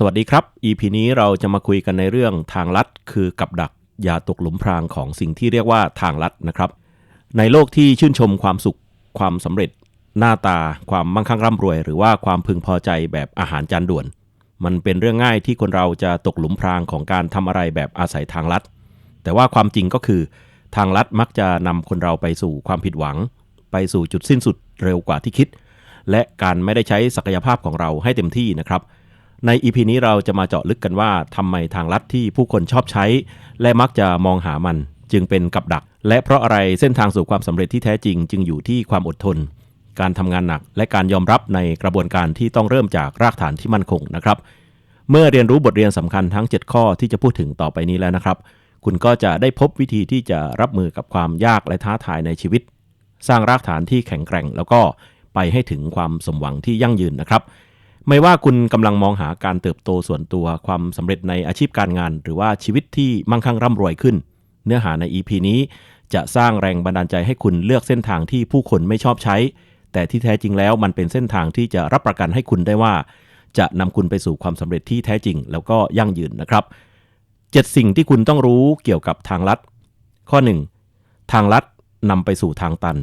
สวัสดีครับ EP นี้เราจะมาคุยกันในเรื่องทางลัดคือกับดักอย่าตกหลุมพรางของสิ่งที่เรียกว่าทางลัดนะครับ ในโลกที่ชื่นชมความสุขความสำเร็จ หน้าตาความมั่งคั่งร่ำรวย หรือว่าความพึงพอใจแบบอาหารจานด่วน มันเป็นเรื่องง่ายที่คนเราจะตกหลุมพรางของการทำอะไรแบบอาศัยทางลัด แต่ว่าความจริงก็คือทางลัดมักจะนำคนเราไปสู่ความผิดหวัง ไปสู่จุดสิ้นสุดเร็วกว่าที่คิด และการไม่ได้ใช้ศักยภาพของเราให้เต็มที่นะครับ ใน EP นี้เราจะมาเจาะลึกกันว่าทำไมทางลัดที่ผู้คนชอบใช้ และมักจะมองหามัน จึงเป็นกับดัก และเพราะอะไรเส้นทางสู่ความสำเร็จที่แท้จริง จึงอยู่ที่ความอดทน การทำงานหนัก และการยอมรับในกระบวนการที่ต้องเริ่มจากรากฐานที่มั่นคงนะครับ เมื่อเรียนรู้บทเรียนสำคัญทั้ง 7 ข้อที่จะพูดถึงต่อไปนี้แล้วนะครับ คุณก็จะได้พบวิธีที่จะรับมือกับความยากและท้าทายในชีวิต สร้างรากฐานที่แข็งแกร่ง แล้วก็ไปให้ถึงความสมหวังที่ยั่งยืนนะครับ ไม่ว่าคุณกำลังมองหาการเติบโตส่วนตัวความสำเร็จในอาชีพการงาน หรือว่าชีวิตที่มั่งคั่งร่ำรวยขึ้น เนื้อหาใน EP นี้จะสร้างแรงบันดาลใจให้คุณเลือกเส้นทางที่ผู้คนไม่ชอบใช้ แต่ที่แท้จริงแล้วมันเป็นเส้นทางที่จะรับประกันให้คุณได้ว่า จะนำคุณไปสู่ความสำเร็จที่แท้จริง แล้วก็ยั่งยืนนะครับ 7 สิ่งที่คุณต้องรู้เกี่ยวกับทางลัด ข้อ 1 ทางลัดนำไปสู่ทางตัน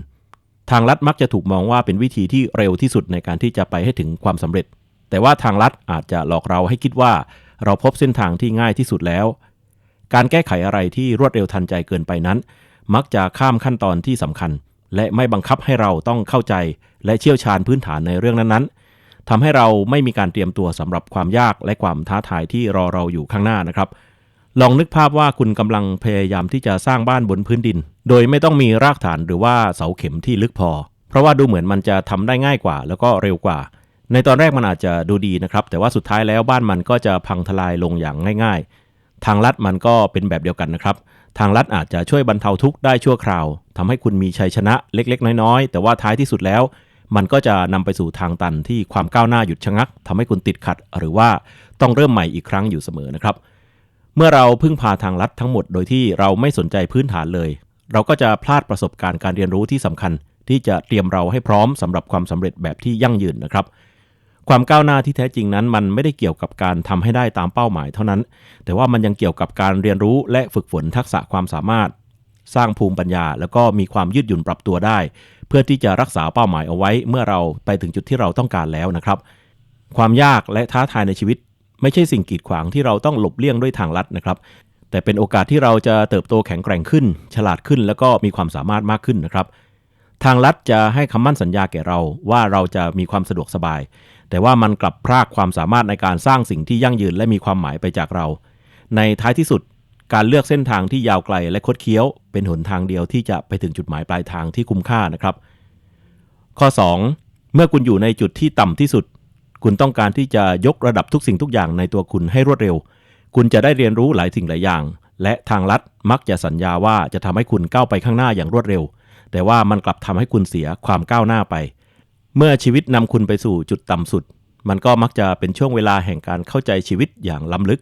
ทางลัดมักจะถูกมองว่าเป็นวิธีที่เร็วที่สุดในการที่จะไปให้ถึงความสำเร็จ แต่ว่าทางลัดอาจจะหลอกเราให้คิดว่า เราพบเส้นทางที่ง่ายที่สุดแล้ว การแก้ไขอะไรที่รวดเร็วทันใจเกินไปนั้น มักจะข้ามขั้นตอนที่สำคัญ และไม่บังคับให้เราต้องเข้าใจ และเชี่ยวชาญพื้นฐานในเรื่องนั้นๆทำให้เราไม่มีการเตรียมตัวสำหรับความยากและความท้าทายที่รอเราอยู่ข้างหน้านะครับลองนึกภาพว่าคุณกำลังพยายามที่จะสร้างบ้านบนพื้นดิน โดยไม่ต้องมีรากฐานหรือว่าเสาเข็มที่ลึกพอ เพราะว่าดูเหมือนมันจะทำได้ง่ายกว่า แล้วก็เร็วกว่า ในตอนแรกมันอาจจะดูดีนะครับ แต่ว่าสุดท้ายแล้วบ้านมันก็จะพังทลายลงอย่างง่าย ๆ ทางลัดมันก็เป็นแบบเดียวกันนะครับ ทางลัดอาจจะช่วยบรรเทาทุกข์ได้ชั่วคราวทำให้คุณมีชัยชนะเล็กๆ น้อยๆ แต่ว่าท้ายที่สุดแล้ว มันก็จะนำไปสู่ทางตันที่ความก้าวหน้าหยุดชะงักทำให้คุณติดขัด หรือว่าต้องเริ่มใหม่อีกครั้งอยู่เสมอนะครับ เมื่อเราพึ่งพาทางลัดทั้งหมดโดยที่เราไม่สนใจพื้นฐานเลย เราก็จะพลาดประสบการณ์การเรียนรู้ที่สำคัญ ที่จะเตรียมเราให้พร้อมสำหรับความสำเร็จแบบที่ยั่งยืนนะครับ ความก้าวหน้าที่แท้จริงนั้นมันไม่ได้เกี่ยวกับการทำให้ได้ตามเป้าหมายเท่านั้น แต่ว่ามันยังเกี่ยวกับการเรียนรู้และฝึกฝนทักษะความสามารถ สร้างภูมิปัญญา แล้วก็มีความยืดหยุ่นปรับตัวได้ เพื่อที่จะรักษาเป้าหมายเอาไว้ เมื่อเราไปถึงจุดที่เราต้องการแล้วนะครับ ความยากและท้าทายในชีวิต ไม่ใช่สิ่งกีดขวางที่เราต้องหลบเลี่ยงด้วยทางลัดนะครับ แต่เป็นโอกาสที่เราจะเติบโตแข็งแกร่งขึ้น ฉลาดขึ้น แล้วก็มีความสามารถมากขึ้นนะครับทางลัดจะให้คำมั่นสัญญาแก่เราว่าเราจะมีความสะดวกสบาย แต่ว่ามันกลับพรากความสามารถในการสร้างสิ่งที่ยั่งยืนและมีความหมายไปจากเรา ในท้ายที่สุดการเลือกเส้นทางที่ยาวไกลและคดเคี้ยว เป็นหนทางเดียวที่จะไปถึงจุดหมายปลายทางที่คุ้มค่านะครับ ข้อ 2 เมื่อคุณอยู่ในจุดที่ต่ำที่สุด คุณต้องการที่จะยกระดับทุกสิ่งทุกอย่างในตัวคุณให้รวดเร็ว คุณจะได้เรียนรู้หลายสิ่งหลายอย่าง และทางลัดมักจะสัญญาว่าจะทำให้คุณก้าวไปข้างหน้าอย่างรวดเร็ว แต่ว่ามันกลับทำให้คุณเสียความก้าวหน้าไป เมื่อชีวิตนำคุณไปสู่จุดต่ำสุด มันก็มักจะเป็นช่วงเวลาแห่งการเข้าใจชีวิตอย่างล้ำลึก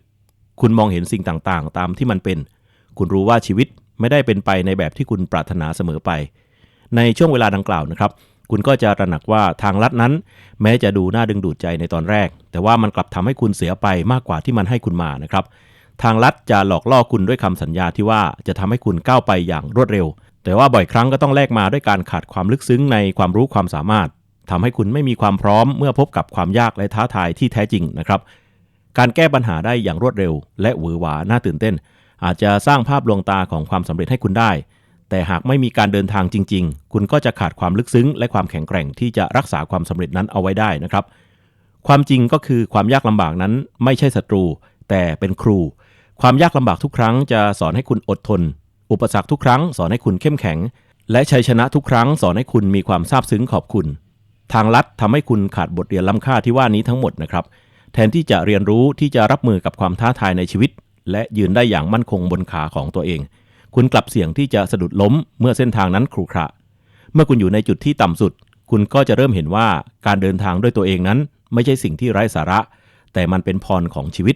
คุณมองเห็นสิ่งต่างๆ ตามที่มันเป็น คุณรู้ว่าชีวิตไม่ได้เป็นไปในแบบที่คุณปรารถนาเสมอไป ในช่วงเวลาดังกล่าวนะครับ คุณก็จะตระหนักว่าทางลัดนั้น แม้จะดูน่าดึงดูดใจในตอนแรก แต่ว่ามันกลับทำให้คุณเสียไปมากกว่าที่มันให้คุณมานะครับ ทางลัดจะหลอกล่อคุณด้วยคำสัญญาที่ว่าจะทำให้คุณก้าวไปอย่างรวดเร็ว แต่ว่าบ่อยครั้งก็ต้องแลกมาด้วยการขาดความลึกซึ้งในความรู้ความสามารถ ทำให้คุณไม่มีความพร้อมเมื่อพบกับความยากและท้าทายที่แท้จริงนะครับ การแก้ปัญหาได้อย่างรวดเร็ว และหวือหวาน่าตื่นเต้น อาจจะสร้างภาพลวงตาของความสำเร็จให้คุณได้ แต่หากไม่มีการเดินทางจริง ๆ คุณก็จะขาดความลึกซึ้ง และความแข็งแกร่งที่จะรักษาความสำเร็จนั้นเอาไว้ได้นะครับ ความจริงก็คือความยากลำบากนั้นไม่ใช่ศัตรู แต่เป็นครู ความยากลำบากทุกครั้งจะสอนให้คุณอดทน อุปสรรคทุกครั้งสอนให้คุณเข้มแข็งและชัยชนะทุกครั้งสอนให้คุณมีความซาบซึ้งขอบคุณ ทางลัดทำให้คุณขาดบทเรียนล้ำค่าที่ว่านี้ทั้งหมดนะครับ แทนที่จะเรียนรู้ที่จะรับมือกับความท้าทายในชีวิต และยืนได้อย่างมั่นคงบนขาของตัวเอง คุณกลับเสี่ยงที่จะสะดุดล้มเมื่อเส้นทางนั้นขรุขระ เมื่อคุณอยู่ในจุดที่ต่ำสุด คุณก็จะเริ่มเห็นว่าการเดินทางด้วยตัวเองนั้น ไม่ใช่สิ่งที่ไร้สาระ แต่มันเป็นพรของชีวิต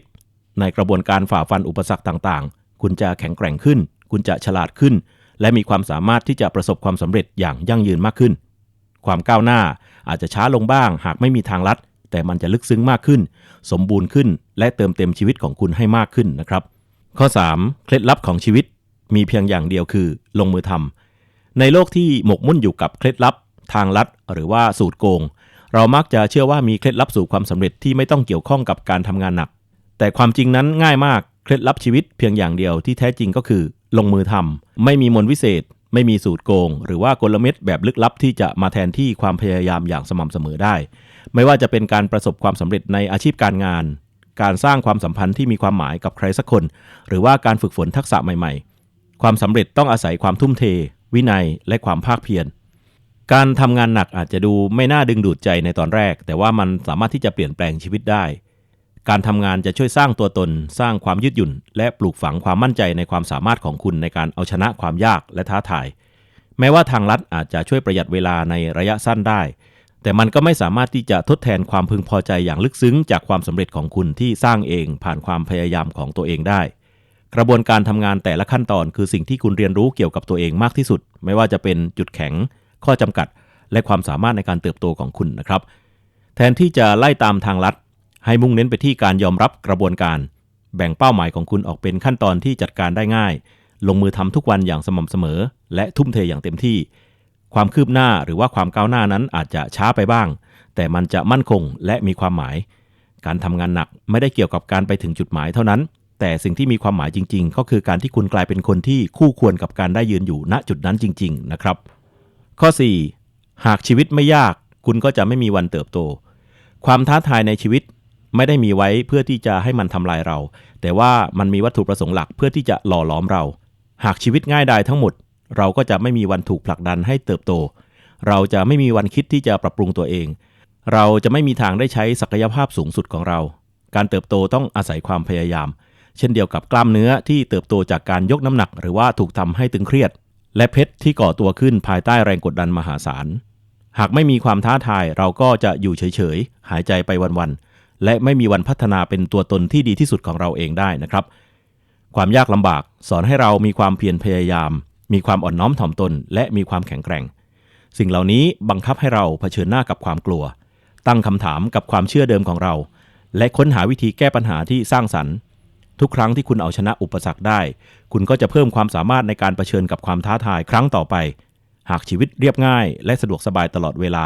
ในกระบวนการฝ่าฟันอุปสรรคต่างๆ คุณจะแข็งแกร่งขึ้น คุณจะฉลาดขึ้น และมีความสามารถที่จะประสบความสำเร็จอย่างยั่งยืนมากขึ้น ความก้าวหน้า อาจจะช้าลงบ้าง หากไม่มีทางลัด แต่มันจะลึกซึ้งมากขึ้น สมบูรณ์ขึ้น และเติมเต็มชีวิตของคุณให้มากขึ้นนะครับ ข้อ 3. เคล็ดลับของชีวิต มีเพียงอย่างเดียวคือ ลงมือทำในโลกที่หมกมุ่นอยู่กับเคล็ดลับ ทางลัด หรือว่าสูตรโกง เรามักจะเชื่อว่ามีเคล็ดลับสู่ความสำเร็จที่ไม่ต้องเกี่ยวข้องกับการทำงานหนัก แต่ความจริงนั้นง่ายมากเคล็ดลับชีวิตเพียงอย่างเดียวที่แท้จริงก็คือ ลงมือทำไม่มีมนวิเศษ ไม่มีสูตรโกง หรือว่ากลเม็ดแบบลึกลับที่จะมาแทนที่ความพยายามอย่างสม่ำเสมอได้ ไม่ว่าจะเป็นการประสบความสำเร็จในอาชีพการงาน การสร้างความสัมพันธ์ที่มีความหมายกับใครสักคน หรือว่าการฝึกฝนทักษะใหม่ ๆ ความสำเร็จต้องอาศัยความทุ่มเท วินัย และความภาคเพียรการทำงานหนักอาจจะดูไม่น่าดึงดูดใจในตอนแรก แต่ว่ามันสามารถที่จะเปลี่ยนแปลงชีวิตได้ การทำงานจะช่วยสร้างตัวตน สร้างความยืดหยุ่น และปลูกฝังความมั่นใจในความสามารถของคุณในการเอาชนะความยากและท้าทาย แม้ว่าทางลัดอาจจะช่วยประหยัดเวลาในระยะสั้นได้ แต่มันก็ไม่สามารถที่จะทดแทนความพึงพอใจอย่างลึกซึ้ง จากความสำเร็จของคุณที่สร้างเองผ่านความพยายามของตัวเองได้ กระบวนการทำงานแต่ละขั้นตอนคือสิ่งที่คุณเรียนรู้เกี่ยวกับตัวเองมากที่สุด ไม่ว่าจะเป็นจุดแข็ง ข้อจำกัด และความสามารถในการเติบโตของคุณนะครับ แทนที่จะไล่ตามทางลัด ให้มุ่งเน้นไปที่การยอมรับกระบวนการ แบ่งเป้าหมายของคุณออกเป็นขั้นตอนที่จัดการได้ง่าย ลงมือทำทุกวันอย่างสม่ำเสมอ และทุ่มเทอย่างเต็มที่ ความคืบหน้าหรือว่าความก้าวหน้านั้นอาจจะช้าไปบ้าง แต่มันจะมั่นคงและมีความหมาย การทำงานหนักไม่ได้เกี่ยวกับการไปถึงจุดหมายเท่านั้น แต่สิ่งที่มีความหมายจริง ๆ ก็คือการที่คุณกลายเป็นคนที่คู่ควรกับการได้ยืนอยู่ณจุดนั้นจริง ๆ นะครับ ข้อ 4. หากชีวิตไม่ยาก คุณก็จะไม่มีวันเติบโต ความท้าทายในชีวิต ไม่ได้มีไว้เพื่อที่จะให้มันทำลายเรา แต่ว่ามันมีวัตถุประสงค์หลักเพื่อที่จะหล่อหลอมเรา หากชีวิตง่ายดายทั้งหมด เราก็จะไม่มีวันถูกผลักดันให้เติบโต เราจะไม่มีวันคิดที่จะปรับปรุงตัวเอง เราจะไม่มีทางได้ใช้ศักยภาพสูงสุดของเรา การเติบโตต้องอาศัยความพยายาม เช่นเดียวกับกล้ามเนื้อที่เติบโตจากการยกน้ำหนัก หรือว่าถูกทำให้ตึงเครียด และเพชรที่ก่อตัวขึ้นภายใต้แรงกดดันมหาศาล หากไม่มีความท้าทายเราก็จะอยู่เฉยๆหายใจไปวันๆ และไม่มีวันพัฒนาเป็นตัวตนที่ดีที่สุดของเราเองได้นะครับ ความยากลำบากสอนให้เรามีความเพียรพยายาม มีความอ่อนน้อมถ่อมตน และมีความแข็งแกร่ง สิ่งเหล่านี้บังคับให้เราเผชิญหน้ากับความกลัว ตั้งคำถามกับความเชื่อเดิมของเรา และค้นหาวิธีแก้ปัญหาที่สร้างสรรค์ ทุกครั้งที่คุณเอาชนะอุปสรรคได้ คุณก็จะเพิ่มความสามารถในการเผชิญกับความท้าทายครั้งต่อไป หากชีวิตเรียบง่าย และสะดวกสบายตลอดเวลา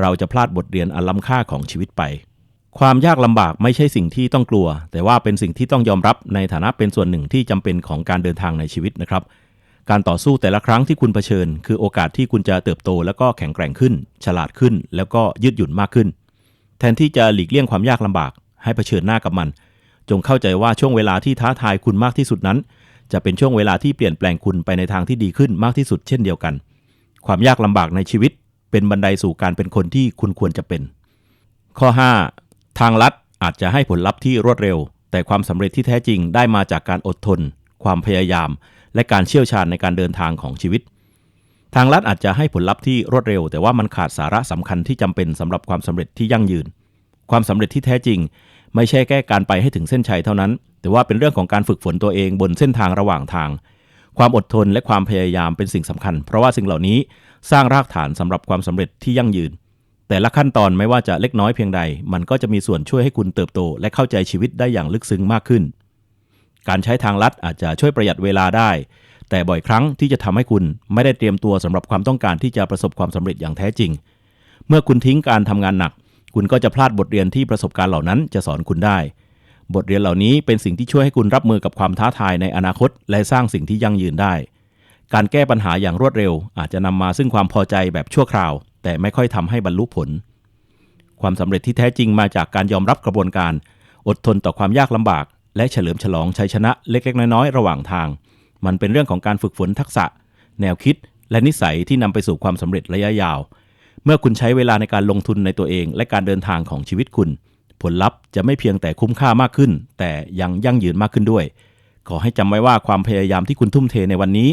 เราจะพลาดบทเรียนอันล้ำค่าของชีวิตไป ความยากลำบากไม่ใช่สิ่งที่ต้องกลัว แต่ว่าเป็นสิ่งที่ต้องยอมรับในฐานะเป็นส่วนหนึ่งที่จำเป็นของการเดินทางในชีวิตนะครับ การต่อสู้แต่ละครั้งที่คุณเผชิญ คือโอกาสที่คุณจะเติบโต แล้วก็แข็งแกร่งขึ้น ฉลาดขึ้น แล้วก็ยืดหยุ่นมากขึ้น แทนที่จะหลีกเลี่ยงความยากลำบาก ให้เผชิญหน้ากับมัน จงเข้าใจว่าช่วงเวลาที่ท้าทายคุณมากที่สุดนั้น จะเป็นช่วงเวลาที่เปลี่ยนแปลงคุณไปในทางที่ดีขึ้นมากที่สุดเช่นเดียวกัน ความยากลำบากในชีวิต เป็นบันไดสู่การเป็นคนที่คุณควรจะเป็น ข้อ 5. ทางลัดอาจจะให้ผลลัพธ์ที่รวดเร็ว แต่ความสำเร็จที่แท้จริงได้มาจากการอดทน ความพยายาม และการเชี่ยวชาญในการเดินทางของชีวิต ทางลัดอาจจะให้ผลลัพธ์ที่รวดเร็ว แต่ว่ามันขาดสาระสำคัญที่จำเป็นสำหรับความสำเร็จที่ยั่งยืน ความสำเร็จที่แท้จริง ไม่ใช่แค่การไปให้ถึงเส้นชัยเท่านั้น แต่ว่าเป็นเรื่องของการฝึกฝนตัวเองบนเส้นทางระหว่างทาง ความอดทนและความพยายามเป็นสิ่งสำคัญ เพราะว่าสิ่งเหล่านี้สร้างรากฐานสำหรับความสำเร็จที่ยั่งยืน แต่ละขั้นตอนไม่ว่าจะเล็กน้อยเพียงใด มันก็จะมีส่วนช่วยให้คุณเติบโต และเข้าใจชีวิตได้อย่างลึกซึ้งมากขึ้น การใช้ทางลัดอาจจะช่วยประหยัดเวลาได้ แต่บ่อยครั้งที่จะทำให้คุณไม่ได้เตรียมตัวสำหรับความต้องการที่จะประสบความสำเร็จอย่างแท้จริง เมื่อคุณทิ้งการทำงานหนัก คุณก็จะพลาดบทเรียนที่ประสบการณ์เหล่านั้นจะสอนคุณได้ บทเรียนเหล่านี้เป็นสิ่งที่ช่วยให้คุณรับมือกับความท้าทายในอนาคต และสร้างสิ่งที่ยั่งยืนได้ การแก้ปัญหาอย่างรวดเร็ว อาจจะนำมาซึ่งความพอใจแบบชั่วคราว แต่ไม่ค่อยทำให้บรรลุผล ความสำเร็จที่แท้จริงมาจากการยอมรับกระบวนการ อดทนต่อความยากลำบาก และเฉลิมฉลองชัยชนะเล็ก ๆ น้อยๆระหว่างทาง มันเป็นเรื่องของการฝึกฝนทักษะ แนวคิด และนิสัยที่นำไปสู่ความสำเร็จระยะยาว เมื่อคุณใช้เวลาในการลงทุนในตัวเอง และการเดินทางของชีวิตคุณ ผลลัพธ์จะไม่เพียงแต่คุ้มค่ามากขึ้น แต่ยังยั่งยืนมากขึ้นด้วย ขอให้จำไว้ว่าความพยายามที่คุณทุ่มเทในวันนี้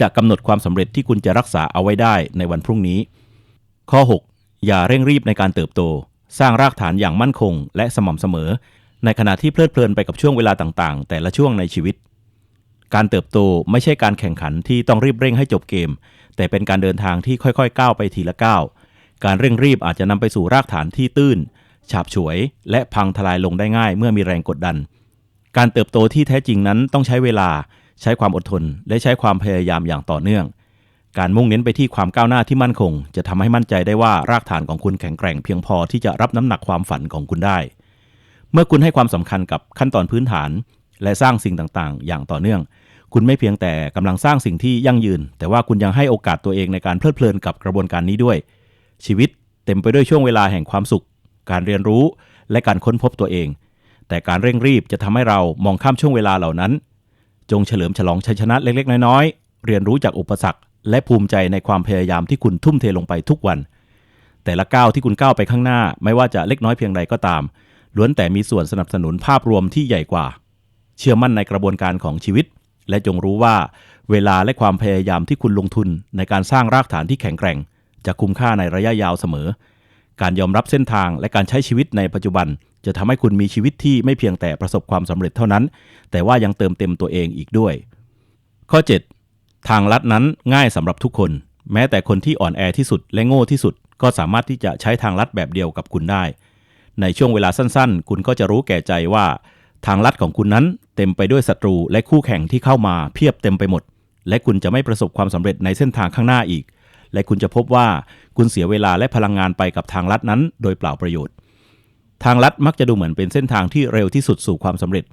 จะกำหนดความสำเร็จที่คุณจะรักษาเอาไว้ได้ในวันพรุ่งนี้ ข้อ 6 อย่าเร่งรีบในการเติบโต สร้างรากฐานอย่างมั่นคง และสม่ำเสมอ ในขณะที่เพลิดเพลินไปกับช่วงเวลาต่างๆ แต่ละช่วงในชีวิต การเติบโตไม่ใช่การแข่งขันที่ต้องรีบเร่งให้จบเกม แต่เป็นการเดินทางที่ค่อยๆ ก้าวไปทีละก้าวการเร่งรีบอาจจะนำไปสู่รากฐานที่ตื้น ฉาบฉวย และพังทลายลงได้ง่าย เมื่อมีแรงกดดัน การเติบโตที่แท้จริงนั้นต้องใช้เวลา ใช้ความอดทน และใช้ความพยายามอย่างต่อเนื่อง การมุ่งเน้นไปที่ความก้าวหน้าที่มั่นคง จะทำให้มั่นใจได้ว่ารากฐานของคุณแข็งแกร่งเพียงพอที่จะรับน้ำหนักความฝันของคุณได้ เมื่อคุณให้ความสำคัญกับขั้นตอนพื้นฐาน และสร้างสิ่งต่างๆ อย่างต่อเนื่อง คุณไม่เพียงแต่กำลังสร้างสิ่งที่ยั่งยืน แต่ว่าคุณยังให้โอกาสตัวเองในการเพลิดเพลินกับกระบวนการนี้ด้วย ชีวิตเต็มไปด้วยช่วงเวลาแห่งความสุข การเรียนรู้ และการค้นพบตัวเอง แต่การเร่งรีบจะทำให้เรามองข้ามช่วงเวลาเหล่านั้น จงเฉลิมฉลองชัยชนะเล็กๆ น้อยๆเรียนรู้จากอุปสรรค และภูมิใจในความพยายามที่คุณทุ่มเทลงไปทุกวัน แต่ละก้าวที่คุณก้าวไปข้างหน้า ไม่ว่าจะเล็กน้อยเพียงใดก็ตาม ล้วนแต่มีส่วนสนับสนุนภาพรวมที่ใหญ่กว่า เชื่อมั่นในกระบวนการของชีวิต และจงรู้ว่า เวลาและความพยายามที่คุณลงทุนในการสร้างรากฐานที่แข็งแกร่ง จะคุ้มค่าในระยะยาวเสมอ การยอมรับเส้นทางและการใช้ชีวิตในปัจจุบัน จะทำให้คุณมีชีวิตที่ไม่เพียงแต่ประสบความสำเร็จเท่านั้น แต่ว่ายังเติมเต็มตัวเองอีกด้วย ข้อ 7 ทางลัดนั้นง่ายสำหรับทุกคน แม้แต่คนที่อ่อนแอที่สุดและโง่ที่สุด ก็สามารถที่จะใช้ทางลัดแบบเดียวกับคุณได้ ในช่วงเวลาสั้นๆ คุณก็จะรู้แก่ใจว่า ทางลัดของคุณนั้นเต็มไปด้วยศัตรูและคู่แข่งที่เข้ามาเพียบเต็มไปหมด และคุณจะไม่ประสบความสำเร็จในเส้นทางข้างหน้าอีก และคุณจะพบว่าคุณเสียเวลาและพลังงานไปกับทางลัดนั้น โดยเปล่าประโยชน์ ทางลัดมักจะดูเหมือนเป็นเส้นทางที่เร็วที่สุดสู่ความสำเร็จ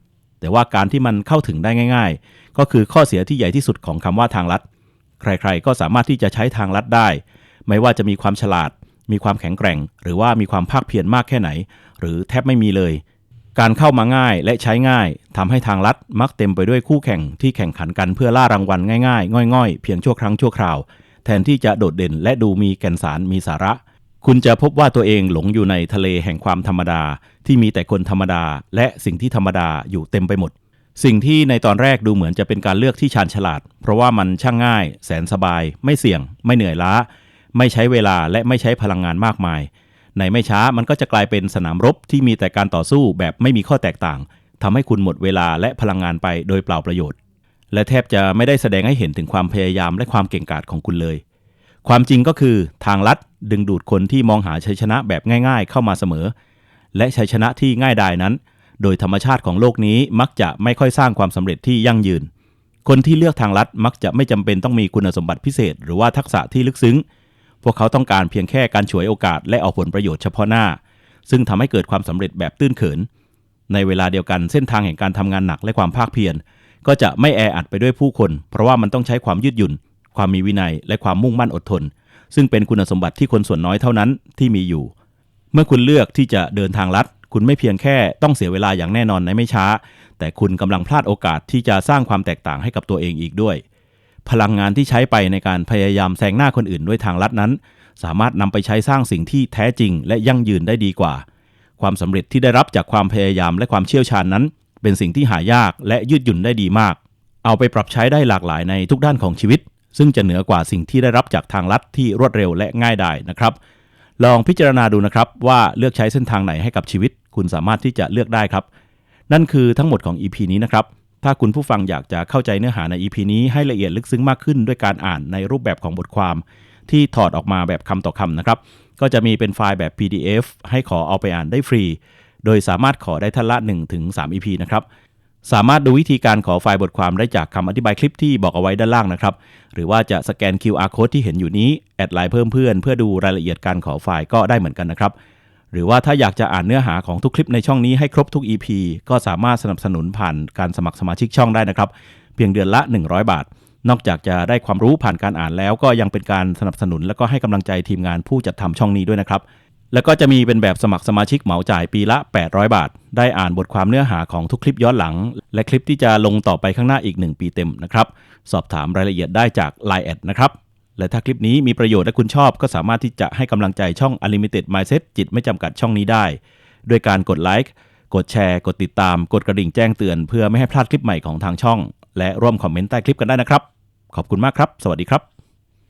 แต่ว่าการที่มันเข้าถึงได้ง่าย ๆ ก็คือข้อเสียที่ใหญ่ที่สุดของคำว่าทางลัด ใครๆ ก็สามารถที่จะใช้ทางลัดได้ ไม่ว่าจะมีความฉลาด มีความแข็งแกร่ง หรือว่ามีความภาคเพียรมากแค่ไหน หรือแทบไม่มีเลย การเข้ามาง่ายและใช้ง่ายทำให้ทางลัดมักเต็มไปด้วยคู่แข่งที่แข่งขันกันเพื่อล่ารางวัลง่ายๆ ง่อยๆ เพียงชั่วครั้งชั่วคราว แทนที่จะโดดเด่นและดูมีแก่นสารมีสาระ คุณจะพบว่าตัวเองหลงอยู่ในทะเลแห่งความธรรมดา ที่มีแต่คนธรรมดา และสิ่งที่ธรรมดาอยู่เต็มไปหมด สิ่งที่ในตอนแรกดูเหมือนจะเป็นการเลือกที่ชาญฉลาด เพราะว่ามันช่างง่าย แสนสบาย ไม่เสี่ยง ไม่เหนื่อยล้า ไม่ใช้เวลาและไม่ใช้พลังงานมากมาย ในไม่ช้ามันก็จะกลายเป็นสนามรบที่มีแต่การต่อสู้แบบไม่มีข้อแตกต่างทำให้คุณหมดเวลาและพลังงานไปโดยเปล่าประโยชน์ และแทบจะไม่ได้แสดงให้เห็นถึงความพยายามและความเก่งกาจของคุณเลย ความจริงก็คือทางลัดดึงดูดคนที่มองหาชัยชนะแบบง่าย ๆ เข้ามาเสมอ และชัยชนะที่ง่ายดายนั้น โดยธรรมชาติของโลกนี้มักจะไม่ค่อยสร้างความสำเร็จที่ยั่งยืน คนที่เลือกทางลัดมักจะไม่จำเป็นต้องมีคุณสมบัติพิเศษ หรือว่าทักษะที่ลึกซึ้ง พวกเขาต้องการเพียงแค่การฉวยโอกาสและเอาผลประโยชน์เฉพาะหน้า ซึ่งทำให้เกิดความสำเร็จแบบตื้นเขิน ในเวลาเดียวกันเส้นทางแห่งการทำงานหนักและความภาคเพียรก็จะไม่แออัดไปด้วยผู้คน เพราะว่ามันต้องใช้ความยืดหยุ่น ความมีวินัย และความมุ่งมั่นอดทน ซึ่งเป็นคุณสมบัติที่คนส่วนน้อยเท่านั้นที่มีอยู่ เมื่อคุณเลือกที่จะเดินทางลัด คุณไม่เพียงแค่ต้องเสียเวลาอย่างแน่นอนในไม่ช้า แต่คุณกำลังพลาดโอกาสที่จะสร้างความแตกต่างให้กับตัวเองอีกด้วย พลังงานที่ใช้ไปในการพยายามแซงหน้าคนอื่นด้วยทางลัดนั้น สามารถนำไปใช้สร้างสิ่งที่แท้จริง และยั่งยืนได้ดีกว่า ความสำเร็จที่ได้รับจากความพยายามและความเชี่ยวชาญนั้น เป็นสิ่งที่หายากและยืดหยุ่นได้ดีมากเอาไปปรับใช้ได้หลากหลายในทุกด้านของชีวิต ซึ่งจะเหนือกว่าสิ่งที่ได้รับจากทางลัดที่รวดเร็วและง่ายดายนะครับ ลองพิจารณาดูนะครับว่าเลือกใช้เส้นทางไหนให้กับชีวิต คุณสามารถที่จะเลือกได้ครับ นั่นคือทั้งหมดของ EP นี้นะครับถ้าคุณผู้ฟังอยากจะเข้าใจเนื้อหาใน EP นี้ให้ละเอียดลึกซึ้งมากขึ้นด้วยการอ่านในรูปแบบของบทความ ที่ถอดออกมาแบบคำต่อคำนะครับ ก็จะมีเป็นไฟล์แบบ PDF ให้ขอเอาไปอ่านได้ฟรี โดยสามารถขอได้ท่านละ1ถึง3 EP นะครับ สามารถดูวิธีการขอไฟล์บทความได้จากคำอธิบายคลิปที่บอกเอาไว้ด้านล่างนะครับ หรือว่าจะสแกน QR code ที่เห็นอยู่นี้ แอดไลน์เพิ่มเพื่อนเพื่อดูรายละเอียดการขอไฟล์ก็ได้เหมือนกันนะครับ หรือว่าถ้าอยากจะอ่านเนื้อหาของทุกคลิปในช่องนี้ให้ครบทุก EP ก็สามารถสนับสนุนผ่านการสมัครสมาชิกช่องได้นะครับ เพียงเดือนละ 100 บาท นอกจากจะได้ความรู้ผ่านการอ่านแล้ว ก็ยังเป็นการสนับสนุนและก็ให้กำลังใจทีมงานผู้จัดทำช่องนี้ด้วยนะครับ แล้วก็จะมีเป็นแบบสมัครสมาชิกเหมาจ่ายปีละ 800 บาท ได้อ่านบทความเนื้อหาของทุกคลิปย้อนหลัง และคลิปที่จะลงต่อไปข้างหน้าอีก 1 ปีเต็มนะครับ สอบถามรายละเอียดได้จาก Line แอดนะครับ และถ้าคลิปนี้มีประโยชน์และคุณชอบ ก็สามารถที่จะให้กำลังใจช่อง Unlimited Mindset จิตไม่จำกัดช่องนี้ได้ ด้วยการกดไลค์ กดแชร์ กดติดตาม กดกระดิ่งแจ้งเตือน เพื่อไม่ให้พลาดคลิปใหม่ของทางช่อง และร่วมคอมเมนต์ใต้คลิปกันได้นะครับ ขอบคุณมากครับ สวัสดีครับ